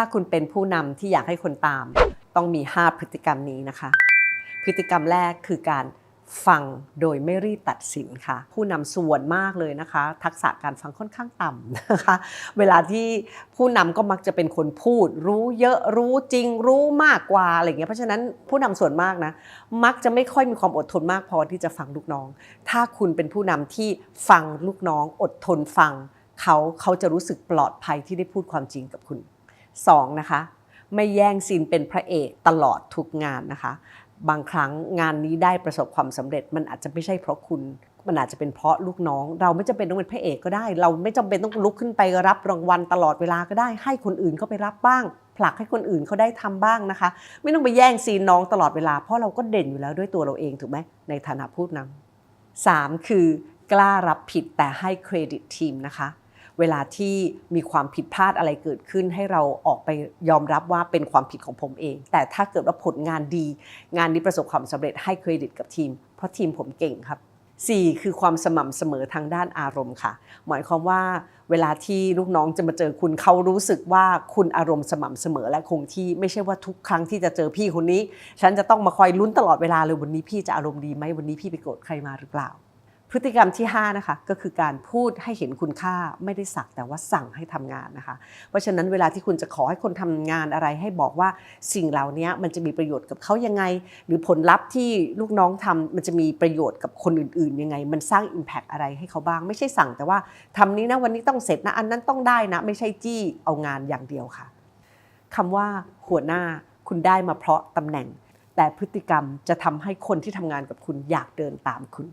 ถ้าคุณเป็นผู้นำที่อยากให้คนตาม ต้องมี 5 พฤติกรรมนี้นะคะ พฤติกรรมแรกคือการฟังโดยไม่รีบตัดสินค่ะ ผู้นำส่วนมากเลยนะคะ ทักษะการฟังค่อนข้างต่ำนะคะ เวลาที่ผู้นำก็มักจะเป็นคนพูด รู้เยอะรู้จริง รู้มากกว่าอะไรเงี้ยเพราะฉะนั้นผู้นำส่วนมากนะมักจะไม่ค่อยมีความอดทนมากพอที่จะฟังลูกน้อง ถ้าคุณเป็นผู้นำที่ฟังลูกน้อง อดทนฟัง เขาเขาจะรู้สึกปลอดภัยที่ได้พูดความจริงกับคุณ สองนะคะไม่แย่งซีนเป็นพระเอกตลอดทุกงานนะคะ บางครั้งงานนี้ได้ประสบความสำเร็จมันอาจจะไม่ใช่เพราะคุณมันอาจจะเป็นเพราะลูกน้อง เราไม่จำเป็นต้องเป็นพระเอกก็ได้ เราไม่จำเป็นต้องลุกขึ้นไปรับรางวัลตลอดเวลาก็ได้ ให้คนอื่นเขาไปรับบ้าง ผลักให้คนอื่นเขาได้ทำบ้างนะคะ ไม่ต้องไปแย่งซีนน้องตลอดเวลา เพราะเราก็เด่นอยู่แล้วด้วยตัวเราเองถูกไหมในฐานะผู้นำสามคือกล้ารับผิดแต่ให้เครดิตทีมนะคะ เวลาที่มีความผิดพลาดอะไรเกิดขึ้น ให้เราออกไปยอมรับว่าเป็นความผิดของผมเอง แต่ถ้าเกิดว่าผลงานดี งานนี้ประสบความสำเร็จให้เครดิตกับทีม เพราะทีมผมเก่งครับ 4 คือความสม่ำเสมอทางด้านอารมณ์ค่ะ หมายความว่าเวลาที่ลูกน้องจะมาเจอคุณเขารู้สึกว่าคุณอารมณ์สม่ำเสมอและคงที่ไม่ใช่ว่าทุกครั้งที่จะเจอพี่คนนี้ ฉันจะต้องมาคอยลุ้นตลอดเวลาเลยวันนี้พี่จะอารมณ์ดีไหมวันนี้พี่ไปโกรธใครมาหรือเปล่า พฤติกรรมที่5นะคะก็คือการพูดให้เห็นคุณค่าไม่ได้สักแต่ว่าสั่งให้ทำงานนะคะ เพราะฉะนั้นเวลาที่คุณจะขอให้คนทำงานอะไรให้บอกว่าสิ่งเหล่านี้มันจะมีประโยชน์กับเขายังไง หรือผลลัพธ์ที่ลูกน้องทำมันจะมีประโยชน์กับคนอื่นๆยังไง มันสร้าง Impact อะไรให้เขาบ้าง ไม่ใช่สั่งแต่ว่าทำนี้นะวันนี้ต้องเสร็จนะอันนั้นต้องได้นะ ไม่ใช่จี้เอางานอย่างเดียวค่ะคำว่าหัวหน้าคุณได้มาเพราะตำแหน่ง แต่พฤติกรรมจะทำให้คนที่ทำงานกับคุณอยากเดินตามคุณ